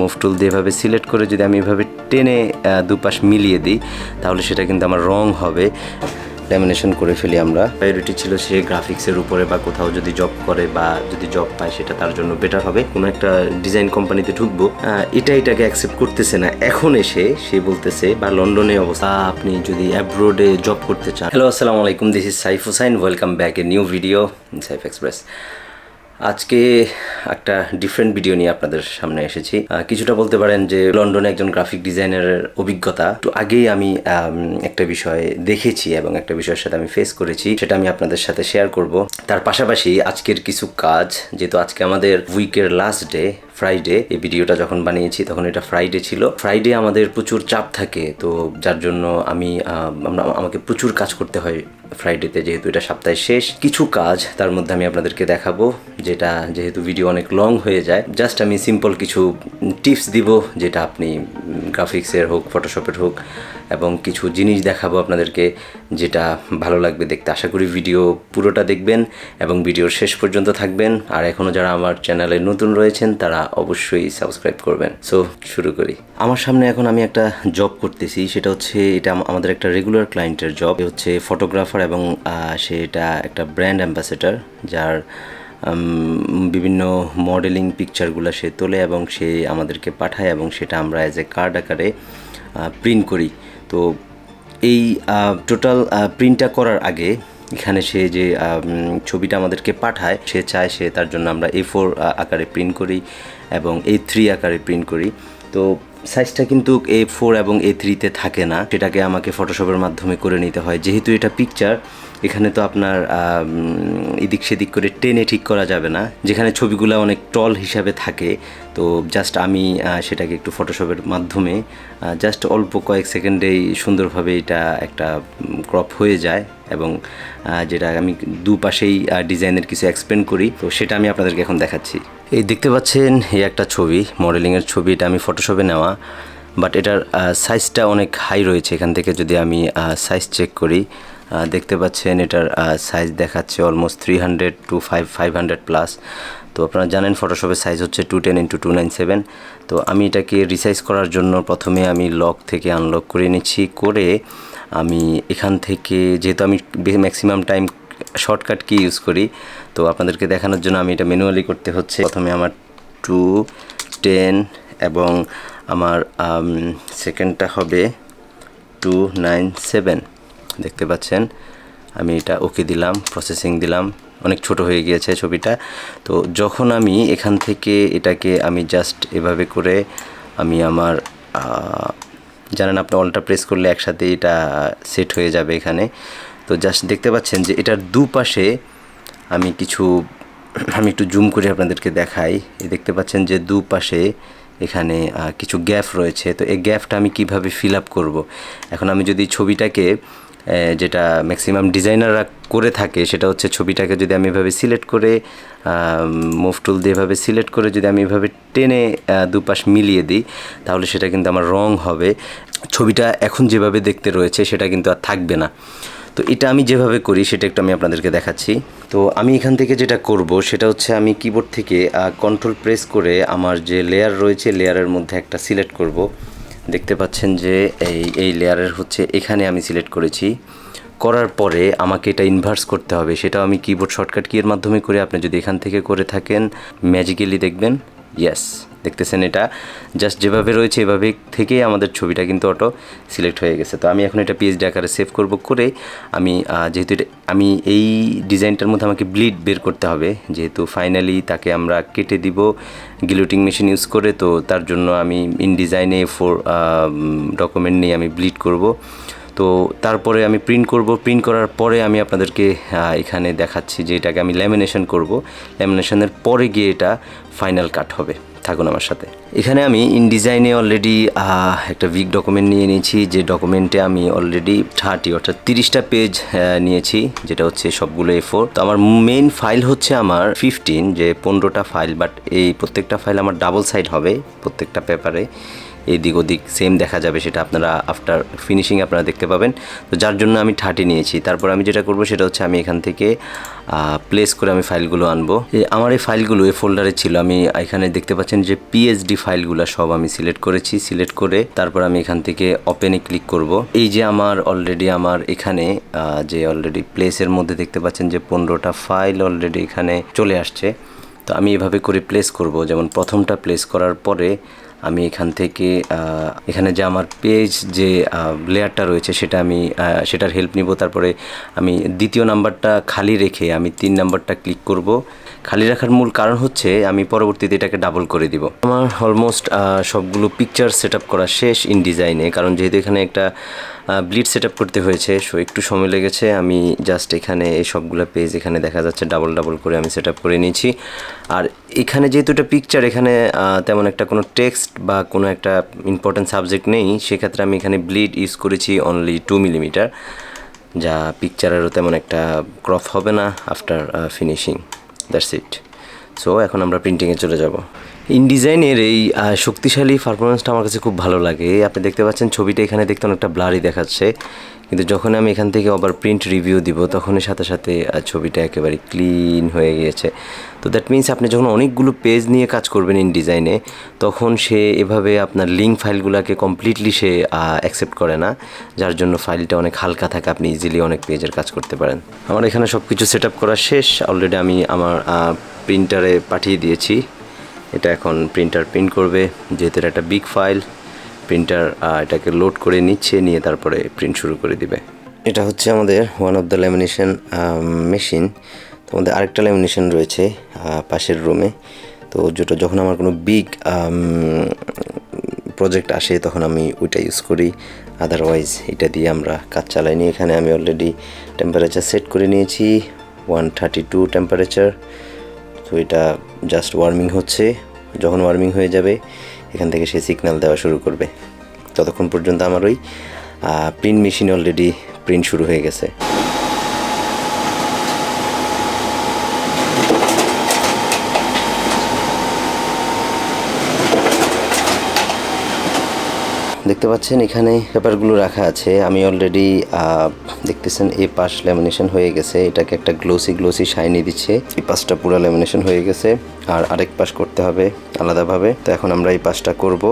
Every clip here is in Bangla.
মুভ টুল দিয়ে এভাবে সিলেক্ট করে যদি আমি এভাবে টেনে দুপাশ মিলিয়ে দিই, তাহলে সেটা কিন্তু আমার রং হবে। ল্যামিনেশন করে ফেলি আমরা। প্রায়োরিটি ছিল সে গ্রাফিক্সের উপরে বা কোথাও যদি জব করে বা যদি জব পায়, সেটা তার জন্য বেটার হবে। কোনো একটা ডিজাইন কোম্পানিতে ঢুকবো এটা এটাকে অ্যাকসেপ্ট করতেছে না। এখন এসে সে বলতেছে, বা লন্ডনে অবস্থা, আপনি যদি অ্যাব্রোডে জব করতে চান। হ্যালো আসসালামু আলাইকুম this is Saif Hussain welcome back a new video Saif express আজকে একটা ডিফারেন্ট ভিডিও নিয়ে আপনাদের সামনে এসেছি। কিছুটা বলতে পারেন যে লন্ডনে একজন গ্রাফিক ডিজাইনারের অভিজ্ঞতা। একটু আগেই আমি একটা বিষয় দেখেছি এবং একটা বিষয়ের সাথে আমি ফেস করেছি, সেটা আমি আপনাদের সাথে শেয়ার করব। তার পাশাপাশি আজকের কিছু কাজ, যেহেতু আজকে আমাদের উইকের লাস্ট ডে ফ্রাইডে এই ভিডিওটা যখন বানিয়েছি, তখন এটা ফ্রাইডে ছিল। ফ্রাইডে আমাদের প্রচুর চাপ থাকে, তো যার জন্য আমি আমাকে প্রচুর কাজ করতে হয় ফ্রাইডেতে যেহেতু এটা সপ্তাহের শেষ। কিছু কাজ তার মধ্যে আমি আপনাদেরকে দেখাবো, যেটা যেহেতু ভিডিও অনেক লং হয়ে যায়। জাস্ট আমি সিম্পল কিছু টিপস দিব, যেটা আপনি গ্রাফিক্সের হোক ফটোশপের হোক এবং কিছু জিনিস দেখাবো আপনাদেরকে যেটা ভালো লাগবে দেখতে। আশা করি ভিডিও পুরোটা দেখবেন এবং ভিডিওর শেষ পর্যন্ত থাকবেন। আর এখনও যারা আমার চ্যানেলে নতুন রয়েছেন তারা অবশ্যই সাবস্ক্রাইব করবেন। সো শুরু করি। আমার সামনে এখন আমি একটা জব করতেছি। সেটা হচ্ছে এটা আমাদের একটা রেগুলার ক্লায়েন্টের জব হচ্ছে ফটোগ্রাফার এবং আহ, সে এটা একটা ব্র্যান্ড অ্যাম্বাসেডার যার বিভিন্ন মডেলিং পিকচারগুলো সে তোলে এবং সে আমাদেরকে পাঠায় এবং সেটা আমরা অ্যাজ এ কার্ড আকারে প্রিন্ট করি। তো এই টোটাল প্রিন্টটা করার আগে এখানে সে যে ছবিটা আমাদেরকে পাঠায়, সে চায় সে তার জন্য আমরা এ ফোর আকারে প্রিন্ট করি এবং এ থ্রি আকারে প্রিন্ট করি। তো সাইজটা কিন্তু এ ফোর এবং এ থ্রিতে থাকে না। সেটাকে আমাকে ফটোশপের মাধ্যমে করে নিতে হয়। যেহেতু এটা পিকচার এখানে তো আপনার এদিক সেদিক করে টেনে ঠিক করা যাবে না। যেখানে ছবিগুলো অনেক টল হিসাবে থাকে। তো জাস্ট আমি সেটাকে একটু ফটোশপের মাধ্যমে জাস্ট অল্প কয়েক সেকেন্ডেই সুন্দরভাবে এটা একটা ক্রপ হয়ে যায় এবং যেটা আমি দুপাশেই ডিজাইনের কিছু এক্সপ্লেন করি। তো সেটা আমি আপনাদেরকে এখন দেখাচ্ছি। এই দেখতে পাচ্ছেন, এই একটা ছবি মডেলিংয়ের ছবি, এটা আমি ফটোশপে নেওয়া। বাট এটার সাইজটা অনেক হাই রয়েছে। এখান থেকে যদি আমি সাইজ চেক করি দেখতে পাচ্ছেন, এটার সাইজ দেখাচ্ছে almost three hundred to five five hundred plus তো আপনারা জানেন ফটোশপের সাইজ হচ্ছে two ten into two nine seven তো আমি এটাকে রিসাইজ করার জন্য প্রথমে আমি লক থেকে আনলক করে নিচ্ছি, করে আমি এখান থেকে, যেহেতু আমি maximum time shortcut key use করি, তো আপনাদেরকে দেখানোর জন্য আমি এটা ম্যানুয়ালি করতে হচ্ছে। প্রথমে আমার টু টেন এবং আমার সেকেন্ডটা হবে টু নাইন সেভেন দেখতে পাচ্ছেন। আমি এটা ওকে দিলাম প্রসেসিং দিলাম। অনেক ছোট হয়ে গিয়েছে ছবিটা। তো যখন আমি এখান থেকে এটাকে আমি জাস্ট এভাবে করে আমি আমার জানেন আপনি অলটা প্রেস করলে একসাথে এটা সেট হয়ে যাবে এখানে। তো জাস্ট দেখতে পাচ্ছেন যে এটার দুপাশে আমি কিছু, আমি একটু জুম করে আপনাদেরকে দেখাই। দেখতে পাচ্ছেন যে দুপাশে এখানে কিছু গ্যাপ রয়েছে। তো এই গ্যাপটা আমি কীভাবে ফিল আপ করব? এখন আমি যদি ছবিটাকে যেটা ম্যাক্সিমাম ডিজাইনাররা করে থাকে, সেটা হচ্ছে ছবিটাকে যদি আমি এভাবে সিলেক্ট করে মুভ টুল দিয়ে এভাবে সিলেক্ট করে যদি আমি এভাবে টেনে দুপাশ মিলিয়ে দিই, তাহলে সেটা কিন্তু আমার রং হবে। ছবিটা এখন যেভাবে দেখতে রয়েছে, সেটা কিন্তু আর থাকবে না। তো এটা আমি যেভাবে করি, সেটা একটু আমি আপনাদেরকে দেখাচ্ছি। তো আমি এখান থেকে যেটা করব, সেটা হচ্ছে আমি কিবোর্ড থেকে কন্ট্রোল প্রেস করে আমার যে লেয়ার রয়েছে লেয়ারের মধ্যে একটা সিলেক্ট করব। দেখতে পাচ্ছেন যে এই এই লেয়ারের হচ্ছে এখানে আমি সিলেক্ট করেছি। করার পরে আমাকে এটা ইনভার্স করতে হবে। সেটা আমি কিবোর্ড শর্টকাট কি এর মাধ্যমে করে আপনি যদি এখান থেকে করে থাকেন ম্যাজিক্যালি দেখবেন ইয়েস দেখতেছেন এটা। জাস্ট যেভাবে রয়েছে এভাবে থেকেই আমাদের ছবিটা কিন্তু অটো সিলেক্ট হয়ে গেছে। তো আমি এখন এটা পিএইচডি আকারে সেভ করব করে আমি যেহেতু এটা, আমি এই ডিজাইনটার মধ্যে আমাকে ব্লিড বের করতে হবে। যেহেতু ফাইনালি তাকে আমরা কেটে দিব গিলোটিং মেশিন ইউজ করে, তো তার জন্য আমি ইন ডিজাইনে ফোর ডকুমেন্ট নিয়ে আমি ব্লিড করব। তো তারপরে আমি প্রিন্ট করব। প্রিন্ট করার পরে আমি আপনাদেরকে এখানে দেখাচ্ছি যে এটাকে আমি ল্যামিনেশন করব। ল্যামিনেশনের পরে গিয়ে এটা ফাইনাল কাট হবে। থাকুন আমার সাথে। এখানে আমি ইন ডিজাইনে অলরেডি একটা উইক ডকুমেন্ট নিয়ে নিয়েছি। যে ডকুমেন্টে আমি অলরেডি থার্টি অর্থাৎ তিরিশটা পেজ নিয়েছি, যেটা হচ্ছে সবগুলো এ ফোর তো আমার মেইন ফাইল হচ্ছে আমার ফিফটিন যে পনেরোটা ফাইল বাট এই প্রত্যেকটা ফাইল আমার ডাবল সাইড হবে প্রত্যেকটা পেপারে এদিক ওদিক সেম দেখা যাবে সেটা আপনারা আফটার ফিনিশিং আপনারা দেখতে পাবেন। তো যার জন্য আমি থার্টি নিয়েছি। তারপর আমি যেটা করব সেটা হচ্ছে আমি এখান থেকে প্লেস করে আমি ফাইলগুলো আনব। আমার এই ফাইলগুলো এই ফোল্ডারে ছিল। আমি এখানে দেখতে পাচ্ছেন যে পিএইচডি ফাইলগুলো সব আমি সিলেক্ট করেছি। সিলেক্ট করে তারপর আমি এখান থেকে ওপেনে ক্লিক করব। এই যে আমার অলরেডি আমার এখানে যে অলরেডি প্লেসের মধ্যে দেখতে পাচ্ছেন যে পনেরোটা ফাইল অলরেডি এখানে চলে আসছে। তো আমি এভাবে করে প্লেস করব। যেমন প্রথমটা প্লেস করার পরে আমি এখান থেকে এখানে যে আমার পেজ যে লেয়ারটা রয়েছে সেটা আমি সেটার হেল্প নিব। তারপরে আমি দ্বিতীয় নাম্বারটা খালি রেখে আমি তিন নাম্বারটা ক্লিক করব। খালি রাখার মূল কারণ হচ্ছে আমি পরবর্তীতে এটাকে ডাবল করে দিব। আমার অলমোস্ট সবগুলো পিকচার সেট করা শেষ ইন ডিজাইনে কারণ যেহেতু এখানে একটা ব্লিড সেট করতে হয়েছে। সো একটু সময় লেগেছে। আমি জাস্ট এখানে এই সবগুলো পেজ এখানে দেখা যাচ্ছে ডাবল ডাবল করে আমি সেট করে নিয়েছি। আর এখানে যেহেতু এটা পিকচার এখানে তেমন একটা কোনো টেক্সট বা কোনো একটা ইম্পর্টেন্ট সাবজেক্ট নেই, সেক্ষেত্রে আমি এখানে ব্লিড ইউজ করেছি অনলি টু মিলিমিটার যা পিকচারেরও তেমন একটা ক্রপ হবে না after finishing that's it so এখন আমরা প্রিন্টিংয়ে চলে যাব। ইনডিজাইনের এই শক্তিশালী পারফরমেন্সটা আমার কাছে খুব ভালো লাগে। আপনি দেখতে পাচ্ছেন ছবিটা এখানে দেখতে অনেকটা ব্লারি দেখাচ্ছে। কিন্তু যখন আমি এখান থেকে আবার প্রিন্ট রিভিউ দিব, তখনই সাথে সাথে ছবিটা একেবারে ক্লিন হয়ে গিয়েছে। তো দ্যাট মিন্স আপনি যখন অনেকগুলো পেজ নিয়ে কাজ করবেন ইন ডিজাইনে তখন সে এভাবে আপনার লিঙ্ক ফাইলগুলোকে কমপ্লিটলি সে অ্যাকসেপ্ট করে না। যার জন্য ফাইলটা অনেক হালকা থাকে, আপনি ইজিলি অনেক পেজের কাজ করতে পারেন। আমার এখানে সব কিছু সেট আপ করা শেষ। অলরেডি আমি আমার প্রিন্টারে পাঠিয়ে দিয়েছি। এটা এখন প্রিন্টার প্রিন্ট করবে, যেহেতু এটা একটা বিগ ফাইল প্রিন্টার এটাকে লোড করে নিচ্ছে, নিয়ে তারপরে প্রিন্ট শুরু করে দিবে। এটা হচ্ছে আমাদের one of the lamination machine তো আমাদের আরেকটা ল্যামিনেশন রয়েছে পাশের রুমে তো যেটা যখন আমার কোনো বিগ প্রজেক্ট আসে, তখন আমি ওইটা ইউজ করি। আদারওয়াইজ এটা দিয়ে আমরা কাজ চালাই। নি এখানে আমি অলরেডি টেম্পারেচার সেট করে নিয়েছি ওয়ান থার্টি টু টেম্পারেচার তো এটা জাস্ট ওয়ার্মিং হচ্ছে। যখন ওয়ার্মিং হয়ে যাবে, এখান থেকে সে সিগন্যাল দেওয়া শুরু করবে। ততক্ষণ পর্যন্ত আমার ওই প্রিন্ট মেশিন অলরেডি প্রিন্ট শুরু হয়ে গেছে। দেখতে পাচ্ছেন, এখানে পেপারগুলো রাখা আছে। আমি অলরেডি দেখতেছেন এই পাশ ল্যামিনেশন হয়ে গেছে। এটাকে একটা গ্লোসি গ্লোসি শাইনি দিচ্ছে। এই পাশটা পুরো ল্যামিনেশন হয়ে গেছে। আর আরেক পাশ করতে হবে আলাদাভাবে। তো এখন আমরা এই পাশটা করব।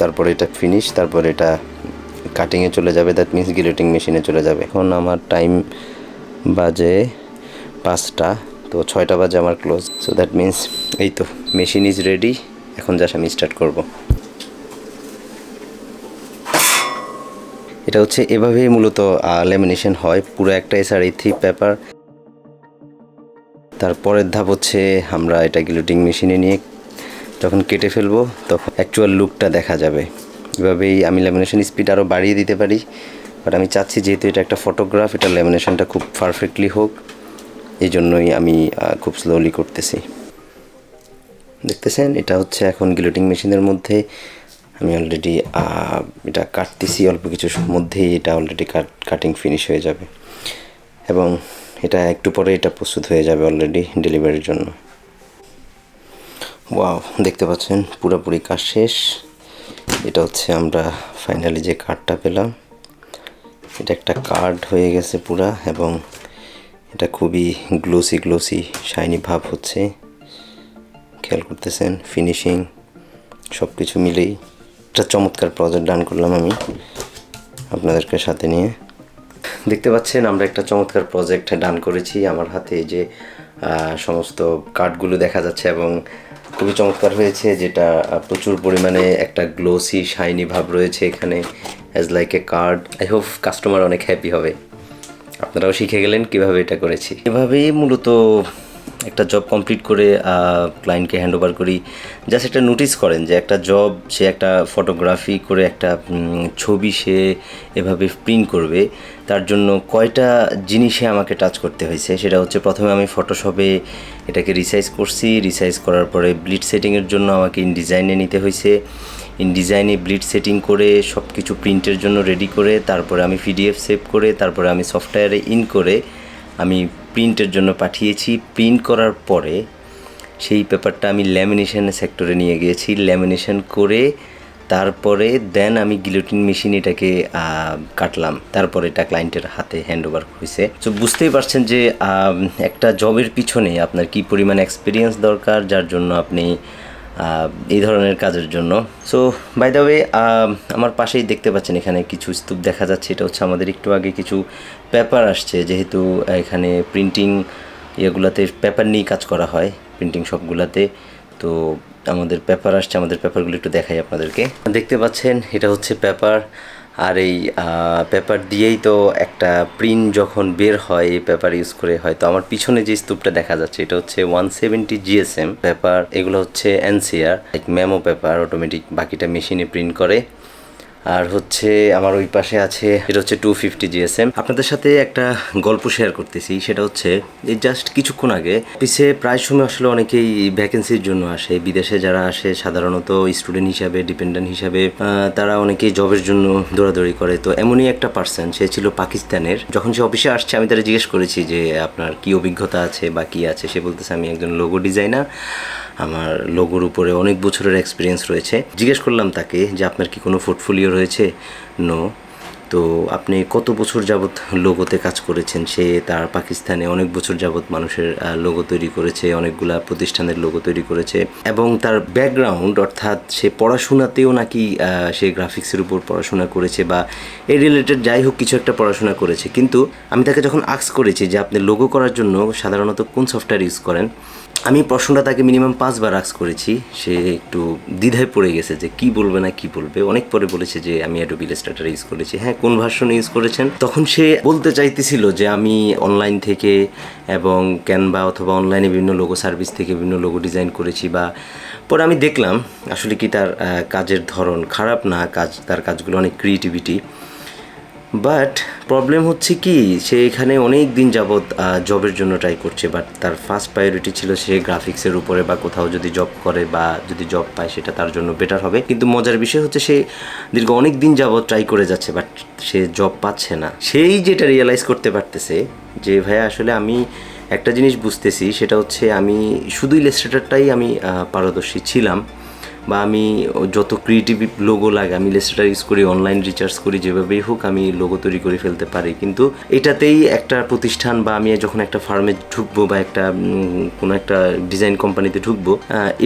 তারপরে এটা ফিনিশ তারপর এটা কাটিংয়ে চলে যাবে। দ্যাট মিন্স গিলেটিং মেশিনে চলে যাবে। এখন আমার টাইম বাজে পাঁচটা, তো ছয়টা বাজে আমার ক্লোজ সো দ্যাট মিন্স এই তো মেশিন ইজ রেডি এখন জাস্ট আমি স্টার্ট করব। এটা হচ্ছে এভাবেই মূলত ল্যামিনেশন হয়। পুরো একটা এসআর এই থ্রি পেপার তারপরের ধাপ হচ্ছে আমরা এটা গিলোটিং মেশিনে নিয়ে যখন কেটে ফেলব, তখন অ্যাকচুয়াল লুকটা দেখা যাবে। এভাবেই আমি ল্যামিনেশন স্পিড আরও বাড়িয়ে দিতে পারি। বাট আমি চাচ্ছি যেহেতু এটা একটা ফটোগ্রাফ এটা ল্যামিনেশনটা খুব পারফেক্টলি হোক। এই জন্যই আমি খুব স্লোলি করতেছি। দেখতেছেন, এটা হচ্ছে এখন গিলোটিং মেশিনের মধ্যে আমি অলরেডি এটা কাটতেছি, অল্প কিছুর মধ্যেই এটা অলরেডি কাট কাটিং ফিনিশ হয়ে যাবে। এবং এটা একটু পরে এটা প্রস্তুত হয়ে যাবে অলরেডি ডেলিভারির জন্য। ওয়াও দেখতে পাচ্ছেন, পুরোপুরি কাজ শেষ। এটা হচ্ছে আমরা ফাইনালি যে কার্ডটা পেলাম। এটা একটা কার্ড হয়ে গেছে পুরা, এবং এটা খুবই গ্লোসি গ্লোসি শাইনি ভাব হচ্ছে। খেয়াল করতেছেন ফিনিশিং সব কিছু মিলেই। একটা চমৎকার প্রজেক্ট ডান করলাম আমি আপনাদেরকে সাথে নিয়ে। দেখতে পাচ্ছেন, আমরা একটা চমৎকার প্রজেক্ট ডান করেছি। আমার হাতে যে সমস্ত কার্ডগুলো দেখা যাচ্ছে এবং খুবই চমৎকার হয়েছে, যেটা প্রচুর পরিমাণে একটা গ্লোসি শাইনি ভাব রয়েছে এখানে as like a card I hope customer অনেক হ্যাপি হবে। আপনারাও শিখে গেলেন কীভাবে এটা করেছি। এভাবেই মূলত একটা জব কমপ্লিট করে ক্লায়েন্টকে হ্যান্ড ওভার করি। জাস্ট একটা নোটিস করেন যে একটা জব সে একটা ফটোগ্রাফি করে একটা ছবি সে এভাবে প্রিন্ট করবে, তার জন্য কয়টা জিনিসে আমাকে টাচ করতে হয়েছে? সেটা হচ্ছে প্রথমে আমি ফটোশপে এটাকে রিসাইজ করছি। রিসাইজ করার পরে ব্লিড সেটিংয়ের জন্য আমাকে ইন ডিজাইনে নিতে হয়েছে। ইন ডিজাইনে ব্লিড সেটিং করে সব কিছু প্রিন্টের জন্য রেডি করে, তারপরে আমি পিডিএফ সেভ করে, তারপরে আমি সফটওয়্যারে ইন করে আমি প্রিন্টের জন্য পাঠিয়েছি। প্রিন্ট করার পরে সেই পেপারটা আমি ল্যামিনেশন সেক্টরে নিয়ে গিয়েছি। ল্যামিনেশন করে তারপরে দেন আমি গিলোটিন মেশিন এটাকে কাটলাম। তারপরে এটা ক্লায়েন্টের হাতে হ্যান্ড ওভার হয়েছে তো বুঝতেই পারছেন যে একটা জবের পিছনে আপনার কি পরিমাণ এক্সপিরিয়েন্স দরকার, যার জন্য আপনি এই ধরনের কাজের জন্য। সো বাই দ্য ওয়ে আমার পাশেই দেখতে পাচ্ছেন এখানে কিছু স্তূপ দেখা যাচ্ছে। এটা হচ্ছে আমাদের একটু আগে কিছু পেপার আসছে, যেহেতু এখানে প্রিন্টিং ইয়েগুলাতে পেপার নিয়ে কাজ করা হয় প্রিন্টিং শপগুলাতে তো আমাদের পেপার আসছে, আমাদের পেপারগুলো একটু দেখাই আপনাদেরকে। দেখতে পাচ্ছেন, এটা হচ্ছে পেপার আর এই পেপার দিয়েই তো একটা প্রিন্ট যখন বের হয়, এই পেপার ইউজ করে হয়তো আমার পিছনে যে স্তূপটা দেখা যাচ্ছে, এটা হচ্ছে ওয়ান সেভেন্টি জিএসএম পেপার এগুলো হচ্ছে NCR like memo paper automatic বাকিটা মেশিনে প্রিন্ট করে। আর হচ্ছে আমার ওই পাশে আছে, এটা হচ্ছে টু ফিফটি জিএসএম আপনাদের সাথে একটা গল্প শেয়ার করতেছি, সেটা হচ্ছে এই জাস্ট কিছুক্ষণ আগে অফিসে প্রায় সময় আসলে অনেকেই ভ্যাকেন্সির জন্য আসে। বিদেশে যারা আসে, সাধারণত স্টুডেন্ট হিসাবে ডিপেন্ডেন্ট হিসাবে তারা অনেকেই জবের জন্য দৌড়াদৌড়ি করে। তো এমনই একটা পার্সন সে ছিল পাকিস্তানের। যখন সে অফিসে আসছে, আমি তারা জিজ্ঞেস করেছি যে, আপনার কি অভিজ্ঞতা আছে বা কি আছে? সে বলতেছে, আমি একজন লোগো ডিজাইনার আমার লোগোর উপরে অনেক বছরের এক্সপিরিয়েন্স রয়েছে। জিজ্ঞেস করলাম তাকে যে, আপনার কি কোনো পোর্টফোলিও রয়েছে? নো তো আপনি কত বছর যাবৎ লোগোতে কাজ করেছেন? সে তার পাকিস্তানে অনেক বছর যাবৎ মানুষের লোগো তৈরি করেছে, অনেকগুলা প্রতিষ্ঠানের লোগো তৈরি করেছে এবং তার ব্যাকগ্রাউন্ড অর্থাৎ সে পড়াশোনাতেও নাকি সে গ্রাফিক্সের উপর পড়াশোনা করেছে বা এই রিলেটেড যাই হোক কিছু একটা পড়াশোনা করেছে। কিন্তু আমি তাকে যখন আক্স করেছি যে, আপনি লোগো করার জন্য সাধারণত কোন সফটওয়্যার ইউজ করেন? আমি প্রশ্নটা তাকে মিনিমাম পাঁচবার আক্স করেছি। সে একটু দ্বিধায় পড়ে গেছে যে কি বলবে না কি বলবে। অনেক পরে বলেছে যে আমি অ্যাডোবি ইলাস্ট্রেটর ইউজ করেছি। হ্যাঁ কোন ভার্সন ইউজ করেছেন? তখন সে বলতে চাইতেছিল যে আমি অনলাইন থেকে এবং ক্যানভা অথবা অনলাইনে বিভিন্ন লোগো সার্ভিস থেকে বিভিন্ন লোগো ডিজাইন করেছি বা পরে আমি দেখলাম, আসলে কি তার কাজের ধরন খারাপ না? কাজ, তার কাজগুলো অনেক ক্রিয়েটিভিটি বাট প্রবলেম হচ্ছে কি, সে এখানে অনেক দিন যাবৎ জবের জন্য ট্রাই করছে বাট তার ফার্স্ট প্রায়োরিটি ছিল সে গ্রাফিক্সের উপরে বা কোথাও যদি জব করে বা যদি জব পায়, সেটা তার জন্য বেটার হবে। কিন্তু মজার বিষয় হচ্ছে সে দীর্ঘ অনেক দিন যাবৎ ট্রাই করে যাচ্ছে বাট সে জব পাচ্ছে না। সেই যেটা রিয়েলাইজ করতে পারতেছে, যে ভাইয়া, আসলে আমি একটা জিনিস বুঝতেছি, সেটা হচ্ছে আমি শুধু ইলাস্ট্রেটারটাই আমি পারদর্শী ছিলাম। বা আমি যত ক্রিয়েটিভ লোগো লাগে, আমি ইলাস্ট্রেটার ইউজ করি অনলাইন রিচার্জ করি, যেভাবেই হোক আমি লোগো তৈরি করে ফেলতে পারি। কিন্তু এটাতেই একটা প্রতিষ্ঠান বা আমি যখন একটা ফার্মে ঢুকবো বা একটা কোনো একটা ডিজাইন কোম্পানিতে ঢুকবো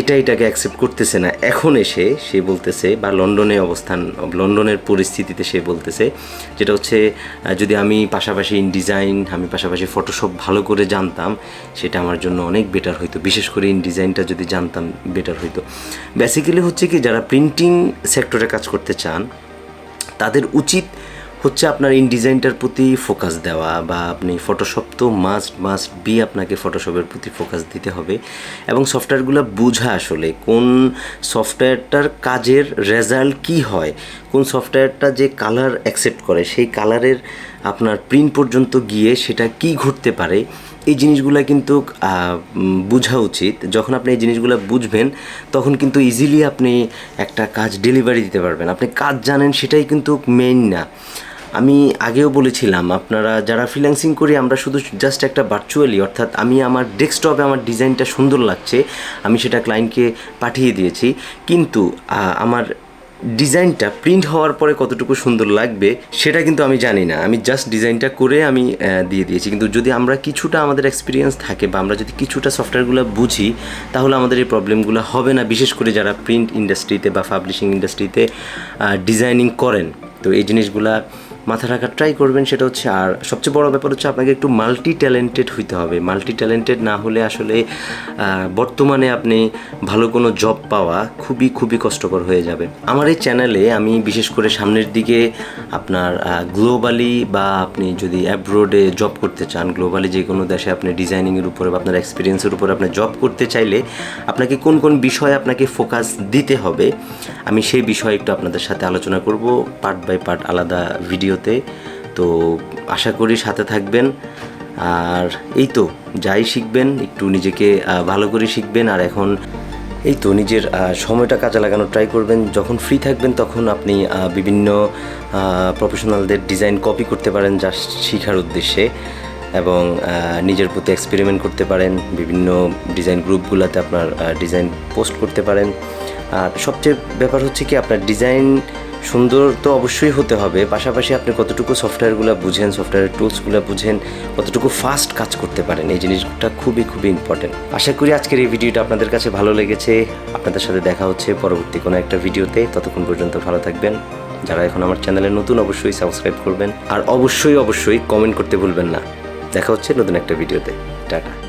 এটা এটাকে অ্যাকসেপ্ট করতেছে না। এখন এসে সে বলতেছে বা লন্ডনে অবস্থান, লন্ডনের পরিস্থিতিতে সে বলতেছে, যেটা হচ্ছে যদি আমি পাশাপাশি ইন ডিজাইন আমি পাশাপাশি ফটোশপ ভালো করে জানতাম, সেটা আমার জন্য অনেক বেটার হইতো। বিশেষ করে ইন ডিজাইনটা যদি জানতাম বেটার হইতো। বেসিক্যালি হচ্ছে কি, যারা প্রিন্টিং সেক্টরে কাজ করতে চান, তাদের উচিত হচ্ছে আপনার ইন ডিজাইনটার প্রতি ফোকাস দেওয়া বা আপনি ফটোশপ তো মাস্ট মাস্ট বি আপনাকে ফটোশপের প্রতি ফোকাস দিতে হবে এবং সফটওয়্যারগুলো বোঝা আসলে কোন সফটওয়্যারটার কাজের রেজাল্ট কি হয়, কোন সফটওয়্যারটা যে কালার অ্যাকসেপ্ট করে, সেই কালারের আপনার প্রিন্ট পর্যন্ত গিয়ে সেটা কি ঘটতে পারে এই জিনিসগুলো কিন্তু বোঝা উচিত। যখন আপনি এই জিনিসগুলো বুঝবেন, তখন কিন্তু ইজিলি আপনি একটা কাজ ডেলিভারি দিতে পারবেন। আপনি কাজ জানেন সেটাই কিন্তু মেইন না। আমি আগেও বলেছিলাম, আপনারা যারা ফ্রিল্যান্সিং করি, আমরা শুধু জাস্ট একটা ভার্চুয়ালি অর্থাৎ আমি আমার ডেস্কটপে আমার ডিজাইনটা সুন্দর লাগছে, আমি সেটা ক্লায়েন্টকে পাঠিয়ে দিয়েছি। কিন্তু আমার ডিজাইনটা প্রিন্ট হওয়ার পরে কতটুকু সুন্দর লাগবে, সেটা কিন্তু আমি জানি না। আমি জাস্ট ডিজাইনটা করে আমি দিয়ে দিয়েছি। কিন্তু যদি আমরা কিছুটা আমাদের এক্সপিরিয়েন্স থাকে বা আমরা যদি কিছুটা সফটওয়্যারগুলো বুঝি, তাহলে আমাদের এই প্রবলেমগুলো হবে না। বিশেষ করে যারা প্রিন্ট ইন্ডাস্ট্রিতে বা পাবলিশিং ইন্ডাস্ট্রিতে ডিজাইনিং করেন। তো এই জিনিসগুলা মাথা রাখার ট্রাই করবেন সেটা হচ্ছে, আর সবচেয়ে বড় ব্যাপার হচ্ছে আপনাকে একটু মাল্টি ট্যালেন্টেড হইতে হবে। মাল্টি ট্যালেন্টেড না হলে আসলে বর্তমানে আপনি ভালো কোনো জব পাওয়া খুবই খুবই কষ্টকর হয়ে যাবে। আমার এই চ্যানেলে আমি বিশেষ করে সামনের দিকে আপনার গ্লোবালি বা আপনি যদি অ্যাব্রোডে জব করতে চান গ্লোবালি যে কোনো দেশে আপনি ডিজাইনিংয়ের উপরে বা আপনার এক্সপিরিয়েন্সের উপরে আপনি জব করতে চাইলে আপনাকে কোন কোন বিষয়ে আপনাকে ফোকাস দিতে হবে, আমি সেই বিষয়ে একটু আপনাদের সাথে আলোচনা করব। পার্ট বাই পার্ট আলাদা ভিডিওতে। তো আশা করি সাথে থাকবেন। আর এই তো, যাই শিখবেন, একটু নিজেকে ভালো করে শিখবেন। আর এখন এই তো নিজের সময়টা কাজে লাগানোর ট্রাই করবেন। যখন ফ্রি থাকবেন, তখন আপনি বিভিন্ন প্রফেশনালদের ডিজাইন কপি করতে পারেন যা শেখার উদ্দেশ্যে। এবং নিজের প্রতি এক্সপেরিমেন্ট করতে পারেন। বিভিন্ন ডিজাইন গ্রুপগুলোতে আপনার ডিজাইন পোস্ট করতে পারেন। আর সবচেয়ে ব্যাপার হচ্ছে কি, আপনার ডিজাইন সুন্দর তো অবশ্যই হতে হবে। পাশাপাশি আপনি কতটুকু সফটওয়্যারগুলো বুঝেন, সফটওয়্যারের টুলসগুলো বুঝেন, কতটুকু ফাস্ট কাজ করতে পারেন, এই জিনিসটা খুবই খুবই ইম্পর্টেন্ট আশা করি আজকের এই ভিডিওটা আপনাদের কাছে ভালো লেগেছে। আপনাদের সাথে দেখা হচ্ছে পরবর্তী কোনো একটা ভিডিওতে। ততক্ষণ পর্যন্ত ভালো থাকবেন। যারা এখন আমার চ্যানেলে নতুন অবশ্যই সাবস্ক্রাইব করবেন। আর অবশ্যই অবশ্যই কমেন্ট করতে ভুলবেন না। দেখা হচ্ছে নতুন একটা ভিডিওতে। টাটা।